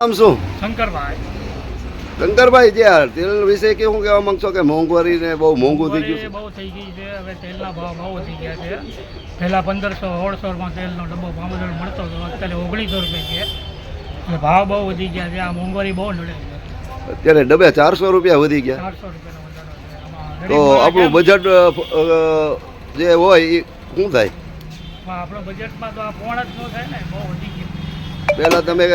શું? શંકરભાઈ. શંકરભાઈ જે તેલ વિશે કેવું કહેવા માંગશો કે મોંઘવારી ને બહુ મોંઘું થઈ ગયું બહુ થઈ ગઈ છે. હવે તેલના ભાવ બહુ વધી ગયા છે. પહેલા પંદરસો સોળસોમાં તેલનો ડબ્બો ભાવદર મળતો હતો. અત્યારે ઓગણીસો રૂપિયા છે. એટલે ભાવ બહુ વધી ગયા છે. આ મોંઘવારી બહુ નડે અત્યારે ડબે ચારસો રૂપિયા વધી ગયા. ચારસો તો આપણું બજેટ જે હોય એ શું થાય? આપણો બજેટમાં તો આ પોણ જ ન થાય ને. બહુ વધી ગયું. પહેલા તમે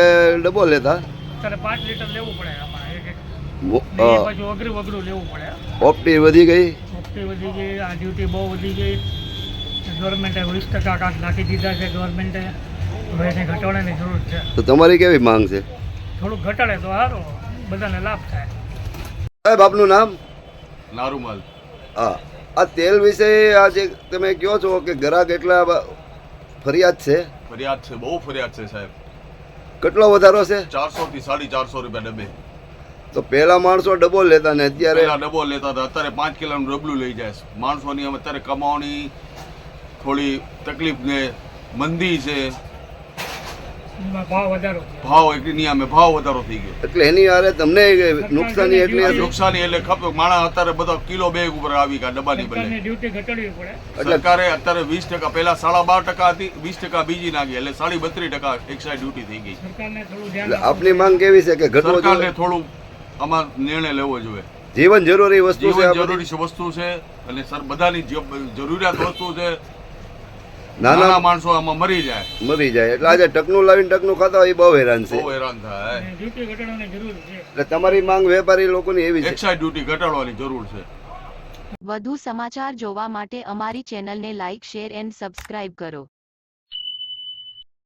ડબો લેતા? અત્યારે પાંચ લીટર લેવું પડે આમાં એક એક. મો- ને અ, એ પછી અઘરું અઘરું લેવું પડે. ઓપટી વધી ગઈ? વધી ગઈ આ ડ્યુટી બહુ વધી ગઈ. ગવર્મેન્ટે વીસ ટકા કાંક નાખી દીધા છે ગવર્મેન્ટે હવે એને ઘટાડવાની જરૂર છે. તો તમારી કેવી માંગ છે? થોડુંક ઘટાડે તો સારું બધાને લાભ થાય. સાહેબ આપનું નામ? નારુમાલ. હા. આ તેલ વિશે આજે તમે કહો છો કે ગ્રાહક એટલા ફરિયાદ છે? ફરિયાદ છે બહુ ફરિયાદ છે સાહેબ. કેટલો વધારો છે? ચારસો થી સાડી ચારસો રૂપિયા ડબે તો પેલા માણસો ડબો લેતા ને અત્યારે ડબો લેતા હતા. અત્યારે પાંચ કિલોનું ડબલું લઈ જાય છે. માણસોની અત્યારે કમાવાની થોડી તકલીફ ને મંદી છે. ભાવ વધારો છે ભાવ વધારો થઈ ગયો. એટલે એની આરે તમને નુકસાની એટલે નુકસાની એટલે ખપ માણા અત્યારે બધા કિલો બેગ ઉપર આવી ગયા ડબ્બાની બદલે. ડ્યુટી ઘટાડવી પડે. સરકારે અત્યારે વીસ ટકા પહેલા સાડા બાર ટકા હતી વીસ ટકા બીજી નાખી એટલે સાડી બત્રીસ ટકા એક્સાઇઝ ડ્યુટી થઈ ગઈ. સરકારને થોડું આપની માંગ કેવી છે કે સરકારને થોડું આમાં નિર્ણય લેવો જોઈએ. જીવન જરૂરી વસ્તુ છે. જરૂરી વસ્તુ છે અને સર બધાની જરૂરિયાત વસ્તુ છે. નાના માણસો આમાં મરી જાય. મરી જાય. એટલે આજે ટકનું લાવીને ટકનું ખાતા હોય એ બહુ હેરાન છે. બહુ હેરાન થાય. ડ્યુટી ઘટાડવાની જરૂર છે. એટલે તમારી માંગ વેપારી લોકોની એવી છે. એક્સાઇઝ ડ્યુટી ઘટાડવાની જરૂર છે. વધુ સમાચાર જોવા માટે અમારી ચેનલને લાઇક શેર એન્ડ સબસ્ક્રાઇબ કરો.